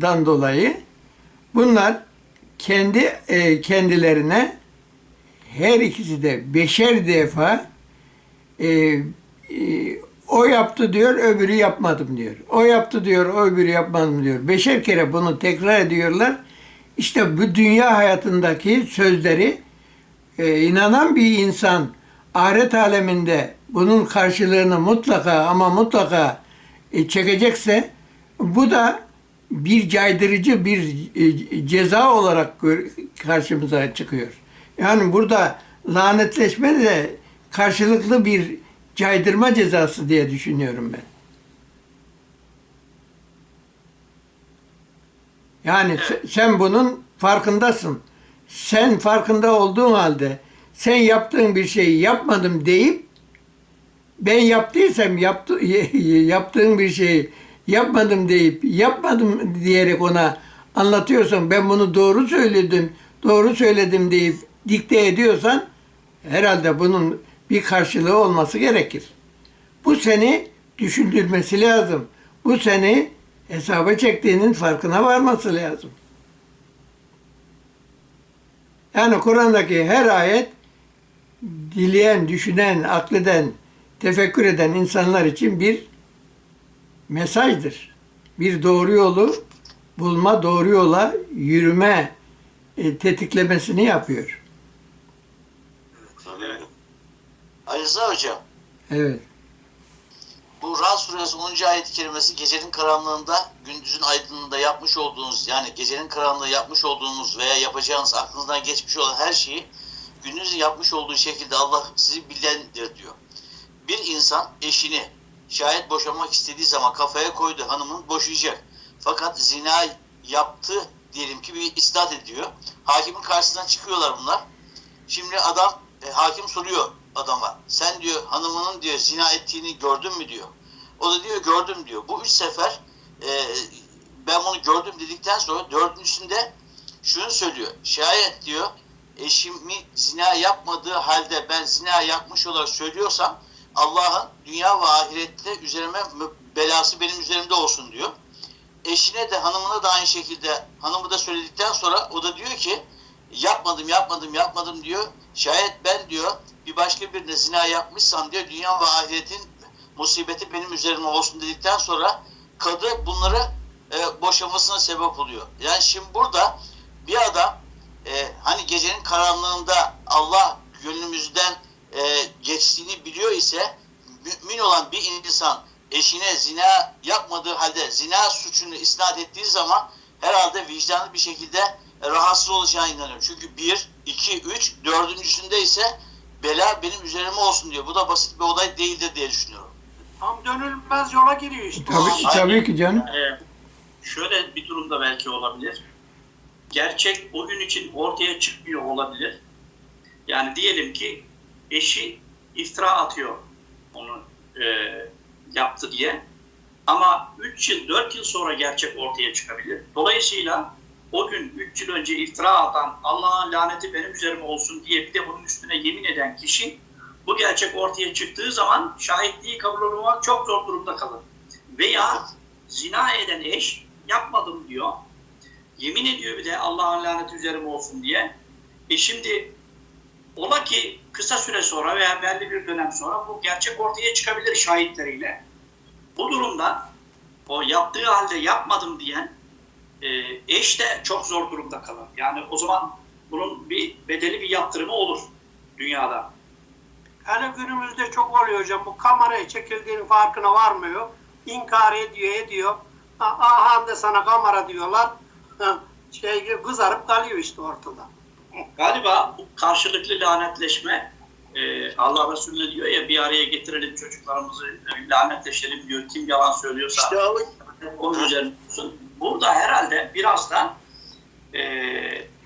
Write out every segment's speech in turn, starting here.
dan dolayı bunlar kendi e, kendilerine her ikisi de beşer defa e, e, o yaptı diyor, öbürü yapmadım diyor. O yaptı diyor, öbürü yapmadım diyor. Beşer kere bunu tekrar ediyorlar. İşte bu dünya hayatındaki sözleri e, inanan bir insan ahiret aleminde bunun karşılığını mutlaka ama mutlaka e, çekecekse bu da bir caydırıcı bir e, ceza olarak karşımıza çıkıyor. Yani burada lanetleşme de karşılıklı bir caydırma cezası diye düşünüyorum ben. Yani se- sen bunun farkındasın. Sen farkında olduğun halde sen yaptığın bir şeyi yapmadım deyip ben yaptıysam yaptı, yaptığım bir şeyi yapmadım deyip yapmadım diyerek ona anlatıyorsan ben bunu doğru söyledim, doğru söyledim deyip dikte ediyorsan herhalde bunun bir karşılığı olması gerekir. Bu seni düşündürmesi lazım. Bu seni hesaba çektiğinin farkına varması lazım. Yani Kur'an'daki her ayet dileyen, düşünen, akleden, tefekkür eden insanlar için bir mesajdır. Bir doğru yolu bulma, doğru yola yürüme e, tetiklemesini yapıyor. Evet. Ali Hocam, Evet. bu Ra'd suresi 10. ayet-i kerimesi gecenin karanlığında, gündüzün aydınlığında yapmış olduğunuz, yani gecenin karanlığında yapmış olduğunuz veya yapacağınız aklınızdan geçmiş olan her şeyi gündüzün yapmış olduğu şekilde Allah sizi bilendir diyor. Bir insan eşini şayet boşanmak istediği zaman kafaya koydu hanımın boşayacak. Fakat zina yaptı diyelim ki bir isnat ediyor. Hakimin karşısına çıkıyorlar bunlar. Şimdi adam e, hakim soruyor adama. Sen diyor hanımının diyor zina ettiğini gördün mü diyor. O da diyor gördüm diyor. Bu üç sefer e, ben bunu gördüm dedikten sonra dördüncüsünde şunu söylüyor. Şayet diyor eşimi zina yapmadığı halde ben zina yapmış olarak söylüyorsam Allah'ın dünya ve ahirette üzerime belası benim üzerimde olsun diyor. Eşine de hanımına da aynı şekilde hanımı da söyledikten sonra o da diyor ki yapmadım yapmadım yapmadım diyor. Şayet ben diyor bir başka birine zina yapmışsam diyor dünya ve ahiretin musibeti benim üzerime olsun dedikten sonra kadı bunları e, boşamasına sebep oluyor. Yani şimdi burada bir adam e, hani gecenin karanlığında Allah gönlümüzden e, geçtiğini biliyor ise mümin olan bir insan eşine zina yapmadığı halde zina suçunu isnat ettiği zaman herhalde vicdanlı bir şekilde rahatsız olacağına inanıyorum. Çünkü bir, iki, üç, dördüncüsünde ise bela benim üzerime olsun diyor. Bu da basit bir olay değildir diye düşünüyorum. Tam dönülmez yola giriyor işte. Tabii, tabii ki canım. Ee, şöyle bir durumda belki olabilir. Gerçek o gün için ortaya çıkmıyor olabilir. Yani diyelim ki eşi iftira atıyor onu e, yaptı diye. Ama 3 yıl, 4 yıl sonra gerçek ortaya çıkabilir. Dolayısıyla o gün 3 yıl önce iftira atan Allah'ın laneti benim üzerime olsun diye bir de bunun üstüne yemin eden kişi bu gerçek ortaya çıktığı zaman şahitliği kabul olmak çok zor durumda kalır. Veya zina eden eş yapmadım diyor. Yemin ediyor bir de Allah'ın laneti üzerime olsun diye. E şimdi ola ki kısa süre sonra veya belli bir dönem sonra bu gerçek ortaya çıkabilir şahitleriyle. Bu durumda o yaptığı halde yapmadım diyen e, eş de çok zor durumda kalır. Yani o zaman bunun bir bedeli bir yaptırımı olur dünyada. Yani günümüzde çok oluyor hocam. Bu kameraya çekildiğinin farkına varmıyor. İnkar ediyor, ediyor. Ha, Aha da sana kamera diyorlar. Şey kızarıp kalıyor işte ortada. Galiba bu karşılıklı lanetleşme e, Allah Resulüne diyor ya bir araya getirelim çocuklarımızı e, lanetleşelim diyor. Kim yalan söylüyorsa İşte onun üzerine olsun. Burada herhalde biraz da e,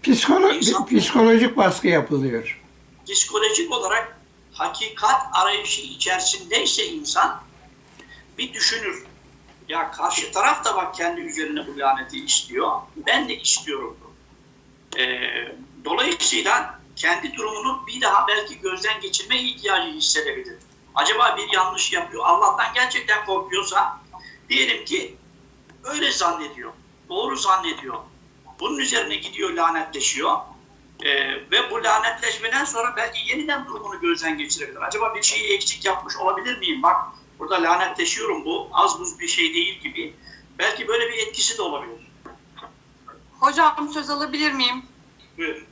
Psikolo- psikolojik baskı yapılıyor. psikolojik olarak hakikat arayışı içerisindeyse insan bir düşünür. Ya karşı taraf da bak kendi üzerine bu laneti istiyor. Ben de istiyorum. Ee, dolayısıyla kendi durumunu bir daha belki gözden geçirme ihtiyacı hissedebilir. Acaba bir yanlış yapıyor. Allah'tan gerçekten korkuyorsa diyelim ki öyle zannediyor. doğru zannediyor. Bunun üzerine gidiyor lanetleşiyor. Ee, ve bu lanetleşmeden sonra belki yeniden durumunu gözden geçirebilir. Acaba bir şeyi eksik yapmış olabilir miyim? Bak burada lanetleşiyorum bu az buz bir şey değil gibi. Belki böyle bir etkisi de olabilir. Hocam söz alabilir miyim? Buyur.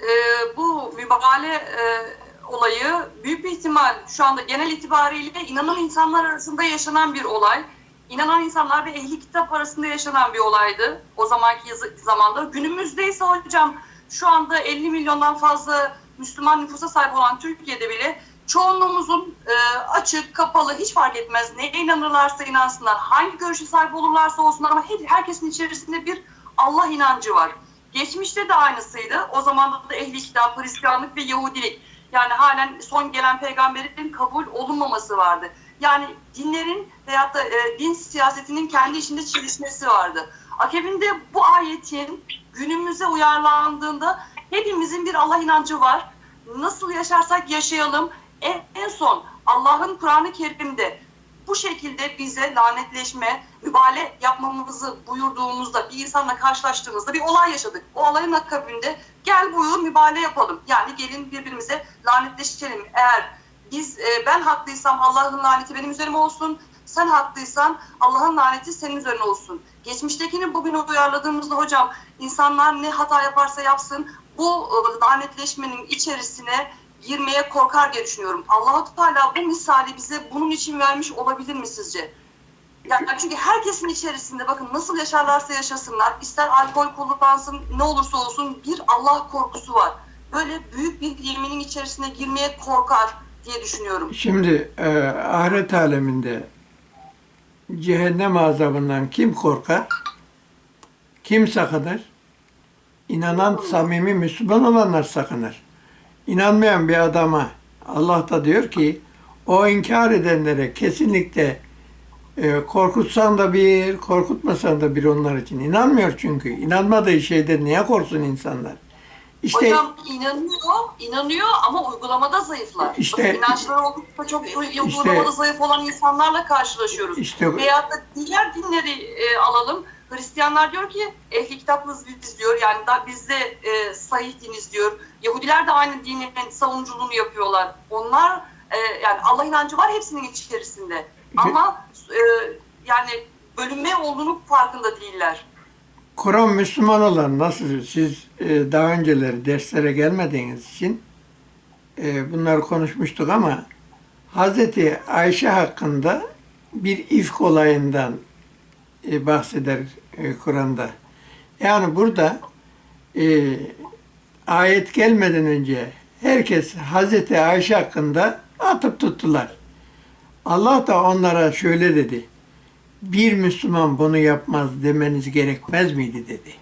Ee, bu mübale e, olayı büyük bir ihtimal şu anda genel itibariyle inanan insanlar arasında yaşanan bir olay. İnanan insanlar ve ehli kitap arasında yaşanan bir olaydı o zamanki yazı, zamanda. Günümüzde ise hocam şu anda 50 milyondan fazla Müslüman nüfusa sahip olan Türkiye'de bile çoğunluğumuzun e, açık, kapalı hiç fark etmez. Neye inanırlarsa inansınlar, hangi görüşe sahip olurlarsa olsunlar ama her- herkesin içerisinde bir Allah inancı var. Geçmişte de aynısıydı. O zaman da ehli kitap, Hristiyanlık ve Yahudilik. Yani halen son gelen peygamberin kabul olunmaması vardı. Yani dinlerin veyahut da e, din siyasetinin kendi içinde çelişmesi vardı. Akabinde bu ayetin günümüze uyarlandığında hepimizin bir Allah inancı var. Nasıl yaşarsak yaşayalım. En, en son Allah'ın Kur'an-ı Kerim'de bu şekilde bize lanetleşme, mübale yapmamızı buyurduğumuzda bir insanla karşılaştığımızda bir olay yaşadık. O olayın akabinde gel buyur mübale yapalım. Yani gelin birbirimize lanetleşelim. Eğer biz e, ben haklıysam Allah'ın laneti benim üzerime olsun. Sen haklıysan Allah'ın laneti senin üzerine olsun. Geçmiştekini bugüne uyarladığımızda hocam insanlar ne hata yaparsa yapsın bu e, lanetleşmenin içerisine girmeye korkar diye düşünüyorum. Allahu Teala bu misali bize bunun için vermiş olabilir mi sizce? Yani çünkü herkesin içerisinde bakın nasıl yaşarlarsa yaşasınlar, ister alkol kullansın, ne olursa olsun bir Allah korkusu var. Böyle büyük bir yeminin içerisine girmeye korkar diye düşünüyorum. Şimdi e, ahiret aleminde cehennem azabından kim korkar? Kim sakınır? İnanan samimi Müslüman olanlar sakınır. İnanmayan bir adama Allah da diyor ki o inkar edenlere kesinlikle e, korkutsan da bir, korkutmasan da bir onlar için. İnanmıyor çünkü. İnanmadığı şeyde niye korksun insanlar? İşte Hocam inanıyor, inanıyor ama uygulamada zayıflar. İşte- Bakın inançları oldukça çok İşte- uygulamada zayıf olan insanlarla karşılaşıyoruz. İşte- Veyahut da diğer dinleri e, alalım. Hristiyanlar diyor ki ehli kitabız biz diyor. Yani da biz de e, sahih diniz diyor. Yahudiler de aynı dinin savunuculuğunu yapıyorlar. Onlar e, yani Allah inancı var hepsinin içerisinde. Ama e, yani bölünme olduğunu farkında değiller. Kur'an Müslüman olan nasıl siz e, daha önceleri derslere gelmediğiniz için e, bunları konuşmuştuk ama Hazreti Ayşe hakkında bir ifk olayından e, bahseder e, Kur'an'da. Yani burada e, ayet gelmeden önce herkes Hazreti Ayşe hakkında atıp tuttular. Allah da onlara şöyle dedi bir Müslüman bunu yapmaz demeniz gerekmez miydi dedi.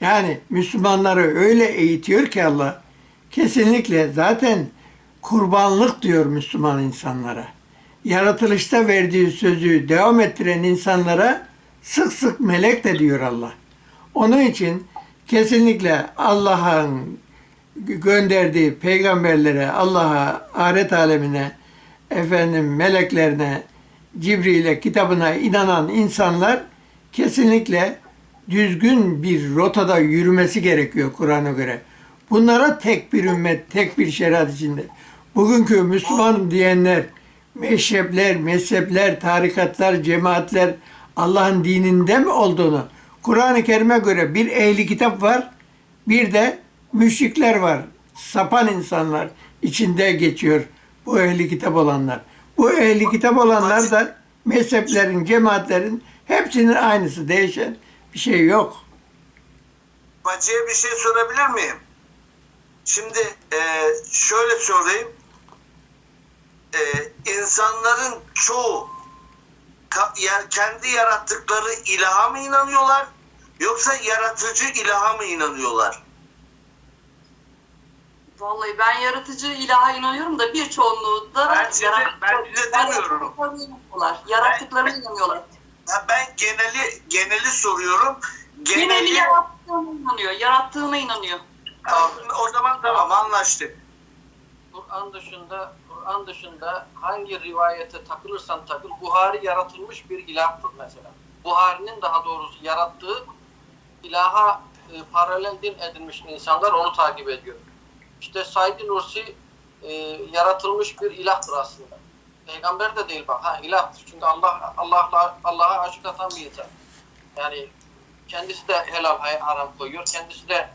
Yani Müslümanları öyle eğitiyor ki Allah kesinlikle zaten kurbanlık diyor Müslüman insanlara. Yaratılışta verdiği sözü devam ettiren insanlara sık sık melek de diyor Allah. Onun için kesinlikle Allah'ın gönderdiği peygamberlere, Allah'a, ahiret alemine, efendim meleklerine, Cibril'e, kitabına inanan insanlar kesinlikle düzgün bir rotada yürümesi gerekiyor Kur'an'a göre. Bunlara tek bir ümmet, tek bir şeriat içinde. Bugünkü Müslüman diyenler, meşrepler, mezhepler, tarikatlar, cemaatler Allah'ın dininde mi olduğunu Kur'an-ı Kerim'e göre bir ehli kitap var, bir de müşrikler var. Sapan insanlar içinde geçiyor bu ehli kitap olanlar. Bu ehli kitap olanlar da mezheplerin, cemaatlerin hepsinin aynısı. Değişen bir şey yok. Bacı'ya bir şey sorabilir miyim? Şimdi e, şöyle sorayım. E, insanların çoğu ka- ya- kendi yarattıkları ilaha mı inanıyorlar yoksa yaratıcı ilaha mı inanıyorlar? Vallahi ben yaratıcı ilaha inanıyorum da bir çoğunluğu da Ben size- ben size demiyorum. yarattıklarına inanıyorlar. Yarattıklarına inanıyorlar. Ben geneli geneli soruyorum. Geneli Geneli, yarattığına inanıyor. Yarattığına inanıyor. Tamam, o zaman tamam anlaştık. Kur'an dışında Kur'an dışında hangi rivayete takılırsan takıl Buhari yaratılmış bir ilahtır mesela. Buhari'nin daha doğrusu yarattığı ilaha e, paralel din edinmiş insanlar onu takip ediyor. İşte Said Nursi e, yaratılmış bir ilahtır aslında. Peygamber de değil bak. Ha ilahtır. Çünkü Allah Allah'la Allah'a aşık atan bir insan. Yani kendisi de helal haram koyuyor. Kendisi de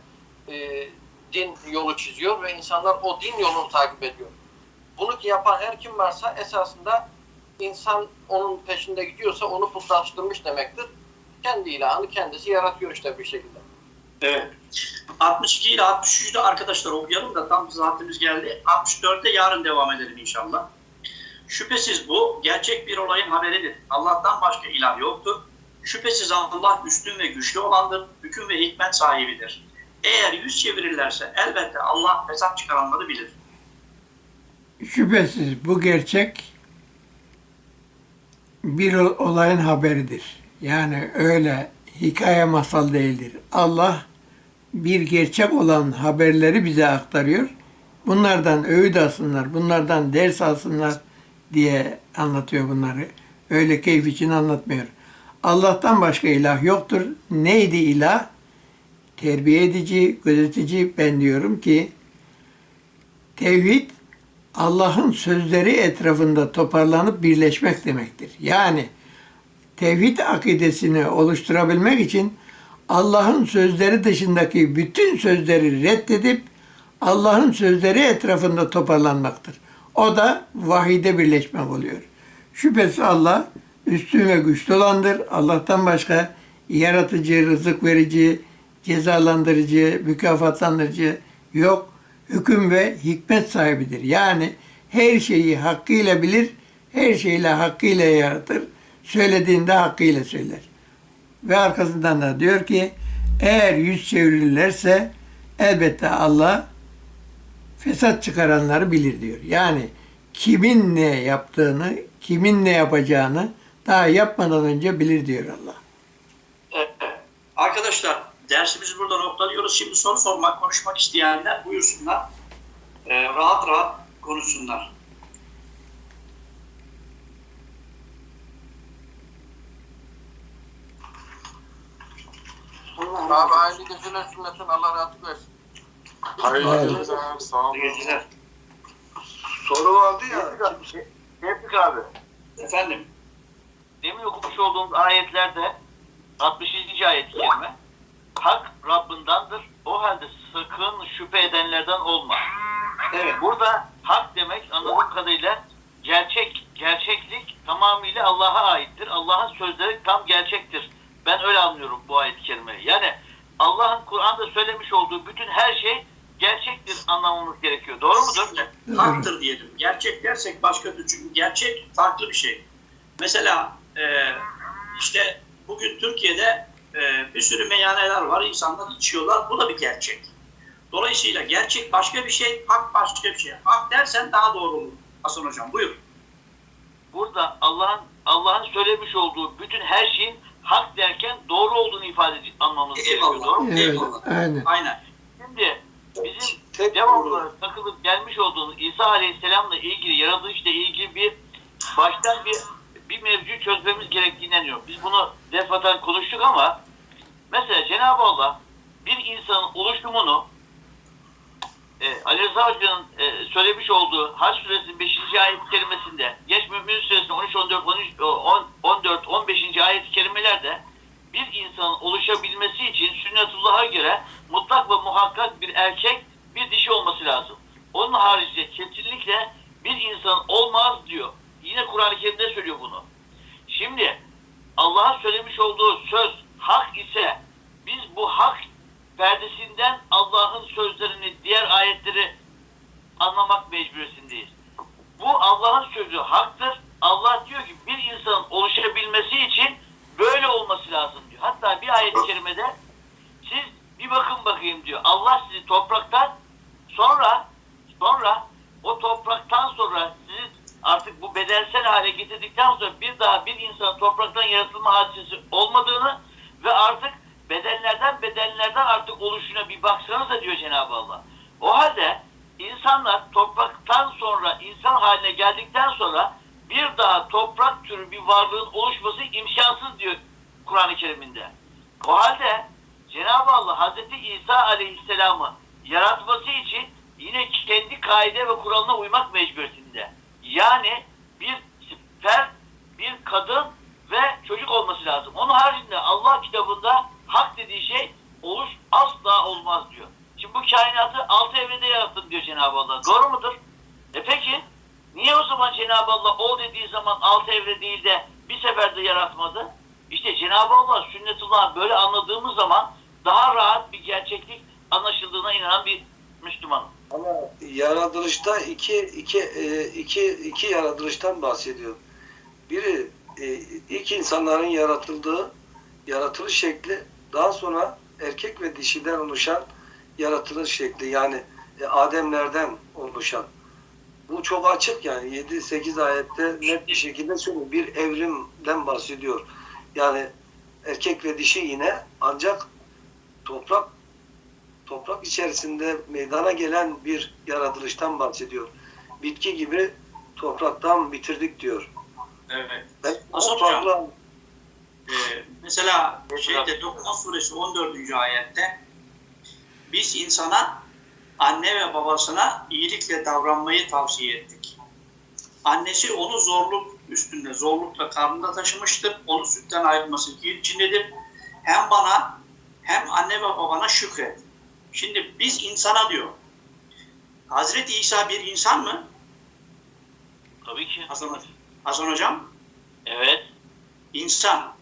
e, din yolu çiziyor ve insanlar o din yolunu takip ediyor. Bunu ki yapan her kim varsa esasında insan onun peşinde gidiyorsa onu putlaştırmış demektir. Kendi ilahını kendisi yaratıyor işte bir şekilde. Evet. 62 ile 63'ü de arkadaşlar okuyalım da tam saatimiz geldi. 64'te yarın devam edelim inşallah. Şüphesiz bu gerçek bir olayın haberidir. Allah'tan başka ilah yoktur. Şüphesiz Allah üstün ve güçlü olandır. Hüküm ve hikmet sahibidir. Eğer yüz çevirirlerse elbette Allah hesap çıkaranları bilir. Şüphesiz bu gerçek bir ol- olayın haberidir. Yani öyle hikaye masal değildir. Allah bir gerçek olan haberleri bize aktarıyor. Bunlardan öğüt alsınlar, bunlardan ders alsınlar diye anlatıyor bunları. Öyle keyif için anlatmıyor. Allah'tan başka ilah yoktur. Neydi ilah? Terbiye edici, gözetici ben diyorum ki tevhid Allah'ın sözleri etrafında toparlanıp birleşmek demektir. Yani tevhid akidesini oluşturabilmek için Allah'ın sözleri dışındaki bütün sözleri reddedip Allah'ın sözleri etrafında toparlanmaktır. O da vahide birleşmek oluyor. Şüphesiz Allah üstün ve güçlü olandır. Allah'tan başka yaratıcı, rızık verici, cezalandırıcı, mükafatlandırıcı yok. Hüküm ve hikmet sahibidir. Yani her şeyi hakkıyla bilir, her şeyle hakkıyla yaratır. Söylediğinde hakkıyla söyler. Ve arkasından da diyor ki eğer yüz çevirirlerse elbette Allah fesat çıkaranları bilir diyor. Yani kimin ne yaptığını, kimin ne yapacağını daha yapmadan önce bilir diyor Allah. Arkadaşlar dersimizi burada noktalıyoruz. Şimdi soru sormak, konuşmak isteyenler buyursunlar. Ee, rahat rahat konuşsunlar. Abi hayırlı geceler sünnetin Allah rahatlık versin. Hayırlı geceler. Sağ İyi geceler. Soru vardı ya. Tevfik abi. Efendim. Demin okumuş olduğumuz ayetlerde 67. ayet-i kerime Hak Rabbindandır. O halde sakın şüphe edenlerden olma. Evet. Burada hak demek anladığım kadarıyla gerçek, gerçeklik tamamıyla Allah'a aittir. Allah'ın sözleri tam gerçektir. Ben öyle anlıyorum bu ayet-i kerimeyi. Yani Allah'ın Kur'an'da söylemiş olduğu bütün her şey gerçektir anlamamız gerekiyor. Doğru mudur? Haktır diyelim. Gerçek dersek başka türlü. Çünkü gerçek farklı bir şey. Mesela e, işte bugün Türkiye'de e, bir sürü meyhaneler var. İnsanlar içiyorlar. Bu da bir gerçek. Dolayısıyla gerçek başka bir şey, hak başka bir şey. Hak dersen daha doğru olur. Hasan Hocam buyur. Burada Allah'ın Allah'ın söylemiş olduğu bütün her şeyin hak derken doğru olduğunu ifade anlamamız gerekiyor. Eyvallah. Doğru mu? Evet, Eyvallah. aynen. Aynen. Şimdi bizim Tek devamlı doğru. takılıp gelmiş olduğumuz İsa Aleyhisselam'la ilgili, yaratılışla ilgili bir baştan bir bir mevzuyu çözmemiz gerektiğini inanıyorum. Biz bunu defaten konuştuk ama mesela Cenab-ı Allah bir insanın oluşumunu e, Ali Rıza Hoca'nın e, söylemiş olduğu Hac Suresinin 5. ayet-i kerimesinde geç Mümin Suresinin 13, 14, 13, 10, 14, 15. ayet-i kerimelerde bir insanın oluşabilmesi için sünnetullah'a göre mutlak ve muhakkak bir erkek bir dişi olması lazım. Onun haricinde kesinlikle bir insan olmaz diyor. Yine Kur'an-ı Kerim'de söylüyor bunu. Şimdi Allah'ın söylemiş olduğu söz hak ise biz bu hak perdesinden Allah'ın sözlerini, diğer ayetleri anlamak mecburiyetindeyiz. Bu Allah'ın sözü haktır. Allah diyor ki bir insanın oluşabilmesi için böyle olması lazım diyor. Hatta bir ayet-i kerimede siz bir bakın bakayım diyor. Allah sizi topraktan sonra sonra o topraktan sonra sizi artık bu bedensel hale getirdikten sonra bir daha bir insanın topraktan yaratılma hadisesi olmadığını ve artık bedenlerden bedenlerden artık oluşuna bir baksanıza diyor Cenab-ı Allah. O halde insanlar topraktan sonra insan haline geldikten sonra bir daha toprak türü bir varlığın oluşması imkansız diyor Kur'an-ı Kerim'inde. O halde Cenab-ı Allah Hazreti İsa Aleyhisselam'ı yaratması için yine kendi kaide ve kuralına uymak mecburiyetinde. Yani bir sper, bir kadın ve çocuk olması lazım. Onun haricinde Allah kitabında hak dediği şey oluş asla olmaz diyor. Şimdi bu kainatı altı evrede yarattım diyor Cenab-ı Allah. Doğru mudur? E peki niye o zaman Cenab-ı Allah ol dediği zaman altı evre değil de bir seferde yaratmadı? İşte Cenab-ı Allah sünnetullah böyle anladığımız zaman daha rahat bir gerçeklik anlaşıldığına inanan bir Müslümanım. Ama yaratılışta iki, iki, e, iki, iki yaratılıştan bahsediyor. Biri e, ilk insanların yaratıldığı yaratılış şekli, daha sonra erkek ve dişiden oluşan yaratılış şekli yani e, Ademlerden oluşan. Bu çok açık yani 7-8 ayette net bir şekilde söylüyor. Bir evrimden bahsediyor. Yani erkek ve dişi yine ancak toprak toprak içerisinde meydana gelen bir yaratılıştan bahsediyor. Bitki gibi topraktan bitirdik diyor. Evet. Ben Hasan farklı Ee, mesela şeyde Dokuma suresi 14. ayette biz insana anne ve babasına iyilikle davranmayı tavsiye ettik. Annesi onu zorluk üstünde, zorlukla karnında taşımıştır. Onu sütten ayrılması içindedir. Hem bana hem anne ve babana şükret. Şimdi biz insana diyor. Hazreti İsa bir insan mı? Tabii ki. Hasan, Hocam- Hasan Hocam? Evet. İnsan.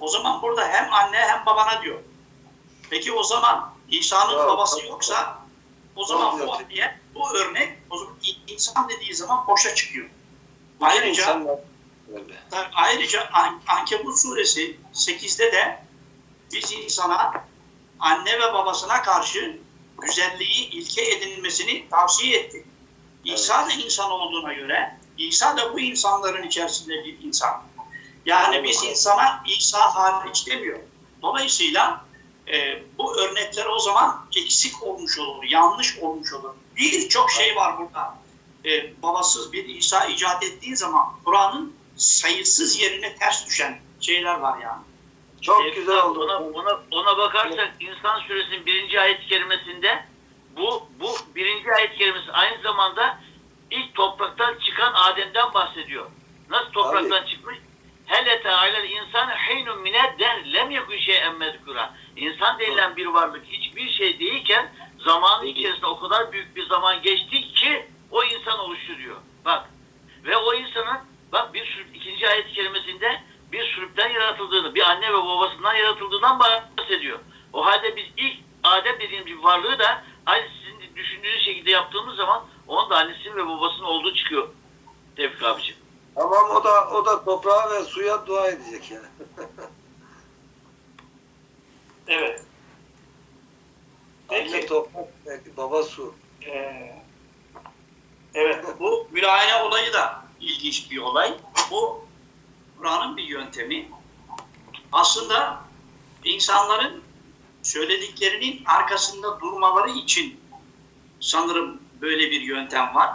O zaman burada hem anne hem babana diyor. Peki o zaman İsa'nın Evet, babası tabii. yoksa o zaman Tabii, bu tabii. örnek, bu örnek o zaman insan dediği zaman boşa çıkıyor. Ayrıca Ayrıca An- Ankebut suresi 8'de de biz insana anne ve babasına karşı güzelliği ilke edinilmesini tavsiye ettik. İsa da insan olduğuna göre İsa da bu insanların içerisinde bir insan. Yani biz insana İsa hariç demiyor. Dolayısıyla e, bu örnekler o zaman eksik olmuş olur, yanlış olmuş olur. Birçok şey var burada. E, babasız bir İsa icat ettiği zaman Kur'an'ın sayısız yerine ters düşen şeyler var yani. Çok E, güzel oldu. Ona, ona, ona bakarsak İnsan Suresinin birinci ayet kerimesinde bu, bu birinci ayet kerimesi aynı zamanda ilk topraktan çıkan Adem'den bahsediyor. Nasıl topraktan çıkmış? Hele teâlel insan heynun mine der lem yekun şey'en mezkura. İnsan denilen bir varlık hiçbir şey değilken zamanın içerisinde o kadar büyük bir zaman geçti ki o insan oluşturuyor. Bak ve o insanın bak bir sürü, ikinci ayet kerimesinde bir sürüpten yaratıldığını, bir anne ve babasından yaratıldığından bahsediyor. O halde biz ilk Adem dediğimiz bir varlığı da aynı sizin düşündüğünüz şekilde yaptığımız zaman onun da annesinin ve babasının olduğu çıkıyor. Tevfik abiciğim. Tamam o da o da toprağa ve suya dua edecek yani. Evet. Anne Peki. toprak, baba su. Ee, evet, bu mülayene olayı da ilginç bir olay. Bu Kur'an'ın bir yöntemi. Aslında insanların söylediklerinin arkasında durmaları için sanırım böyle bir yöntem var.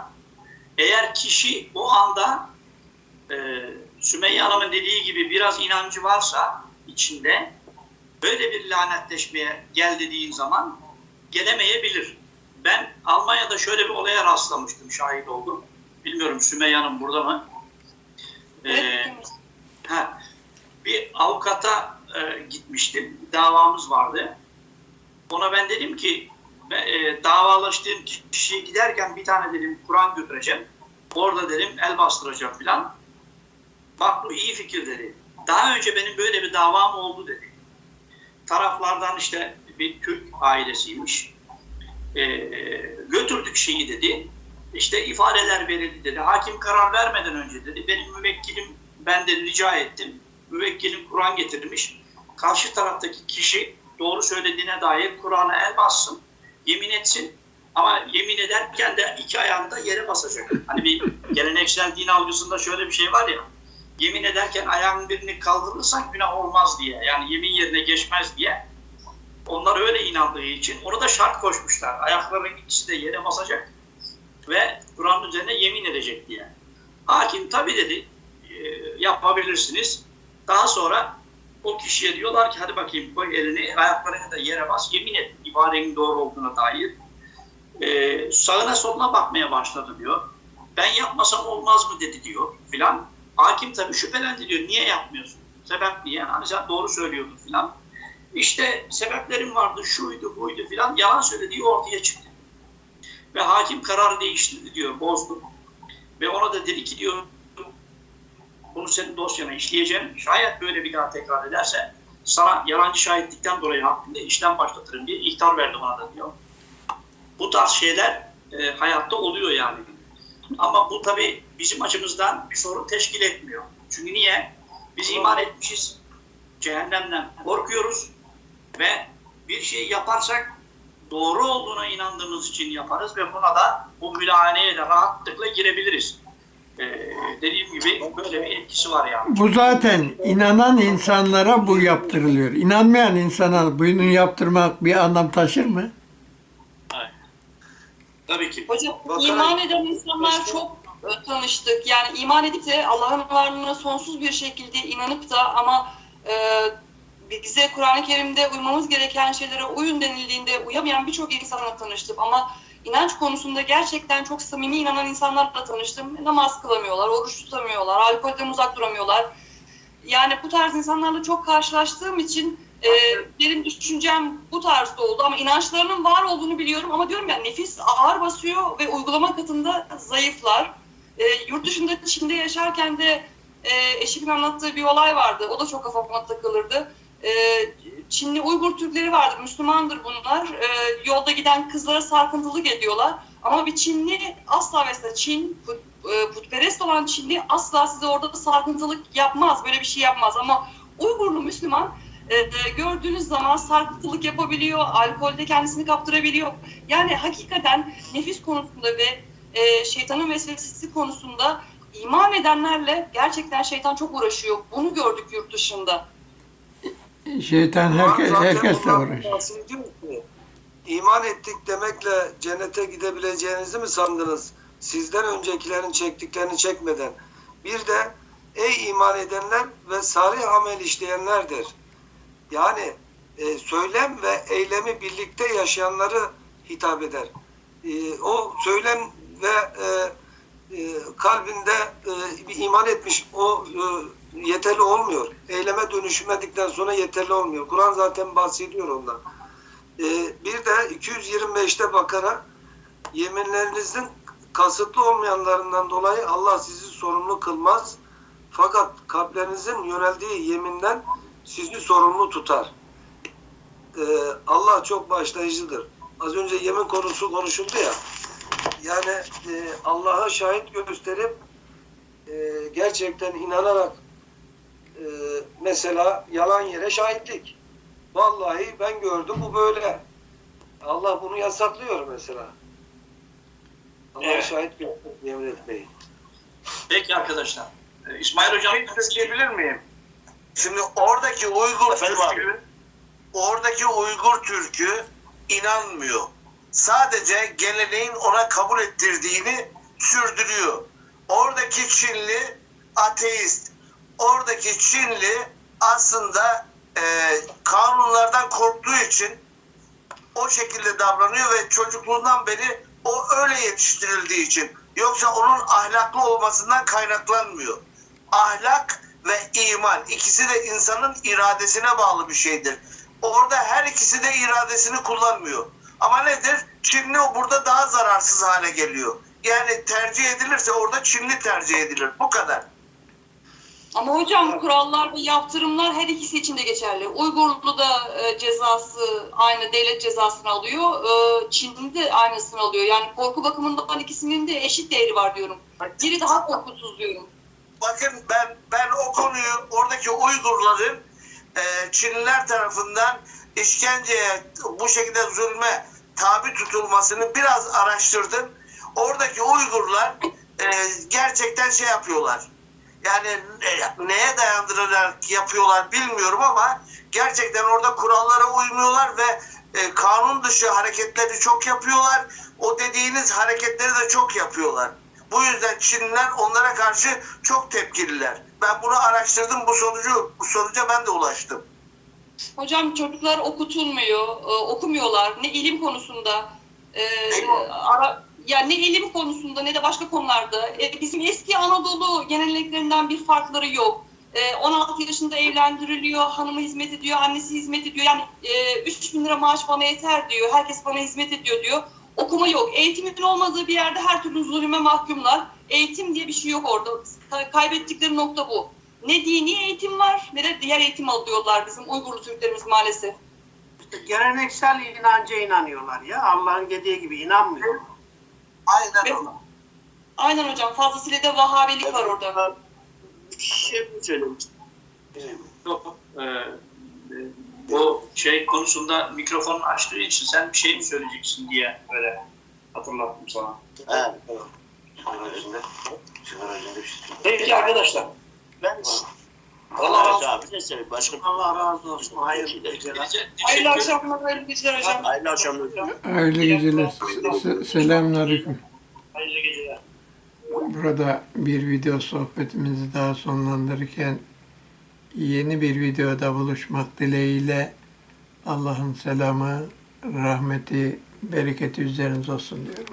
Eğer kişi o anda e, Sümeyye Hanım'ın dediği gibi biraz inancı varsa içinde böyle bir lanetleşmeye gel dediğin zaman gelemeyebilir. Ben Almanya'da şöyle bir olaya rastlamıştım, şahit oldum. Bilmiyorum Sümeyye Hanım burada mı? Ee, ha, bir avukata e, gitmiştim. Davamız vardı. Ona ben dedim ki e, davalaştığım kişiye giderken bir tane dedim Kur'an götüreceğim. Orada dedim el bastıracağım filan. Bak bu iyi fikir dedi. Daha önce benim böyle bir davam oldu dedi. Taraflardan işte bir Türk ailesiymiş. E, götürdük şeyi dedi. İşte ifadeler verildi dedi. Hakim karar vermeden önce dedi. Benim müvekkilim ben de rica ettim. Müvekkilim Kur'an getirmiş. Karşı taraftaki kişi doğru söylediğine dair Kur'an'a el bassın. Yemin etsin. Ama yemin ederken de iki ayağını da yere basacak. Hani bir geleneksel din algısında şöyle bir şey var ya. Yemin ederken ayağın birini kaldırırsak günah olmaz diye. Yani yemin yerine geçmez diye. Onlar öyle inandığı için onu da şart koşmuşlar. Ayakların ikisi de yere basacak ve Kur'an'ın üzerine yemin edecek diye. Hakim tabi dedi e, yapabilirsiniz. Daha sonra o kişiye diyorlar ki hadi bakayım koy elini ayaklarını da yere bas yemin et ibarenin doğru olduğuna dair. Ee, sağına soluna bakmaya başladı diyor. Ben yapmasam olmaz mı dedi diyor filan. Hakim tabii şüphelendi diyor. Niye yapmıyorsun? Sebep niye? Hani sen doğru söylüyordun filan. İşte sebeplerim vardı, şuydu, buydu filan. Yalan söylediği ortaya çıktı. Ve hakim kararı değiştirdi diyor, bozdu. Ve ona da dedi ki diyor, bunu senin dosyana işleyeceğim. Şayet böyle bir daha tekrar ederse sana yalancı şahitlikten dolayı hakkında işlem başlatırım diye ihtar verdi ona da diyor. Bu tarz şeyler e, hayatta oluyor yani. Ama bu tabii bizim açımızdan bir sorun teşkil etmiyor. Çünkü niye? Biz iman etmişiz. Cehennemden korkuyoruz ve bir şey yaparsak doğru olduğuna inandığımız için yaparız ve buna da bu mülahaneye de rahatlıkla girebiliriz. Ee, dediğim gibi böyle bir etkisi var yani. Bu zaten inanan insanlara bu yaptırılıyor. İnanmayan insana bunu yaptırmak bir anlam taşır mı? Tabii ki. Hocam Bakarak- iman eden insanlar çok e, tanıştık. Yani iman edip de Allah'ın varlığına sonsuz bir şekilde inanıp da ama e, bize Kur'an-ı Kerim'de uymamız gereken şeylere uyun denildiğinde uyamayan birçok insanla tanıştım. Ama inanç konusunda gerçekten çok samimi inanan insanlarla tanıştım. Namaz kılamıyorlar, oruç tutamıyorlar, alkolden uzak duramıyorlar. Yani bu tarz insanlarla çok karşılaştığım için e, benim düşüncem bu tarzda oldu ama inançlarının var olduğunu biliyorum ama diyorum ya nefis ağır basıyor ve uygulama katında zayıflar. E, yurt dışında Çin'de yaşarken de e, eşimin anlattığı bir olay vardı. O da çok kafama takılırdı. E, Çinli Uygur Türkleri vardı. Müslümandır bunlar. E, yolda giden kızlara sarkıntılık ediyorlar. Ama bir Çinli asla mesela Çin put, e, putperest olan Çinli asla size orada sarkıntılık yapmaz. Böyle bir şey yapmaz ama Uygurlu Müslüman e, gördüğünüz zaman sarkıntılık yapabiliyor, alkolde kendisini kaptırabiliyor. Yani hakikaten nefis konusunda ve e, şeytanın vesvesesi konusunda iman edenlerle gerçekten şeytan çok uğraşıyor. Bunu gördük yurt dışında. Şeytan herkes, Zaten herkesle bahsediyor ki, İman ettik demekle cennete gidebileceğinizi mi sandınız? Sizden öncekilerin çektiklerini çekmeden. Bir de ey iman edenler ve salih amel işleyenlerdir. Yani e, söylem ve eylemi birlikte yaşayanları hitap eder. E, o söylem ve e, e, kalbinde e, bir iman etmiş o e, yeterli olmuyor. Eyleme dönüşmedikten sonra yeterli olmuyor. Kur'an zaten bahsediyor ondan. E, bir de 225'te Bakara yeminlerinizin kasıtlı olmayanlarından dolayı Allah sizi sorumlu kılmaz. Fakat kalplerinizin yöneldiği yeminden sizi sorumlu tutar. E, Allah çok bağışlayıcıdır. Az önce yemin konusu konuşuldu ya. Yani e, Allah'a şahit gösterip e, gerçekten inanarak e, mesela yalan yere şahitlik. Vallahi ben gördüm bu böyle. Allah bunu yasaklıyor mesela. Allah'a Evet. şahit gösterip yemin etmeyi. Peki arkadaşlar. Ee, İsmail Hocam şey söyleyebilir miyim? Şimdi oradaki Uygur Efendim abi. Türk'ü oradaki Uygur Türk'ü inanmıyor. Sadece geleneğin ona kabul ettirdiğini sürdürüyor. Oradaki Çinli ateist. Oradaki Çinli aslında e, kanunlardan korktuğu için o şekilde davranıyor ve çocukluğundan beri o öyle yetiştirildiği için. Yoksa onun ahlaklı olmasından kaynaklanmıyor. Ahlak ve iman ikisi de insanın iradesine bağlı bir şeydir. Orada her ikisi de iradesini kullanmıyor. Ama nedir? Çinli burada daha zararsız hale geliyor. Yani tercih edilirse orada Çinli tercih edilir. Bu kadar. Ama hocam kurallar ve yaptırımlar her ikisi için de geçerli. Uygurlu da e, cezası aynı devlet cezasını alıyor. E, Çinli de aynısını alıyor. Yani korku bakımından ikisinin de eşit değeri var diyorum. Biri daha korkusuz diyorum. Bakın ben ben o konuyu oradaki Uygurların e, Çinliler tarafından işkenceye bu şekilde zulme tabi tutulmasını biraz araştırdım. Oradaki Uygurlar e, gerçekten şey yapıyorlar. Yani ne- neye dayandırarak yapıyorlar bilmiyorum ama gerçekten orada kurallara uymuyorlar ve e, kanun dışı hareketleri çok yapıyorlar. O dediğiniz hareketleri de çok yapıyorlar. Bu yüzden Çinliler onlara karşı çok tepkililer. Ben bunu araştırdım. Bu sonucu bu sonuca ben de ulaştım. Hocam çocuklar okutulmuyor, e, okumuyorlar. Ne ilim konusunda, e, ara, ya ne ilim konusunda ne de başka konularda. E, bizim eski Anadolu geleneklerinden bir farkları yok. E, 16 yaşında evlendiriliyor, hanımı hizmet ediyor, annesi hizmet ediyor. Yani e, 3 bin lira maaş bana yeter diyor, herkes bana hizmet ediyor diyor. Okuma yok. Eğitimin olmadığı bir yerde her türlü zulüme mahkumlar. Eğitim diye bir şey yok orada. Ka- Kaybettikleri nokta bu. Ne dini eğitim var ne de diğer eğitim alıyorlar bizim Uygurlu Türklerimiz maalesef. Geleneksel inanca inanıyorlar ya. Allah'ın dediği gibi inanmıyor. Aynen Evet. öyle. Aynen hocam fazlasıyla da Vahabilik var orada. Bir şey mi söylemek Yok. Ee, e, o şey konusunda mikrofonu açtığı için sen bir şey mi söyleyeceksin diye böyle hatırlattım sana. Evet. Peki arkadaşlar. Ben Allah razı Allah bir şey. Başka Allah razı olsun. Hayırlı geceler. Hayırlı akşamlar, hayırlı geceler hocam. Hayırlı akşamlar. Hayırlı geceler. Se- Selamünaleyküm. Hayırlı geceler. Burada bir video sohbetimizi daha sonlandırırken yeni bir videoda buluşmak dileğiyle Allah'ın selamı, rahmeti, bereketi üzerinize olsun diyorum.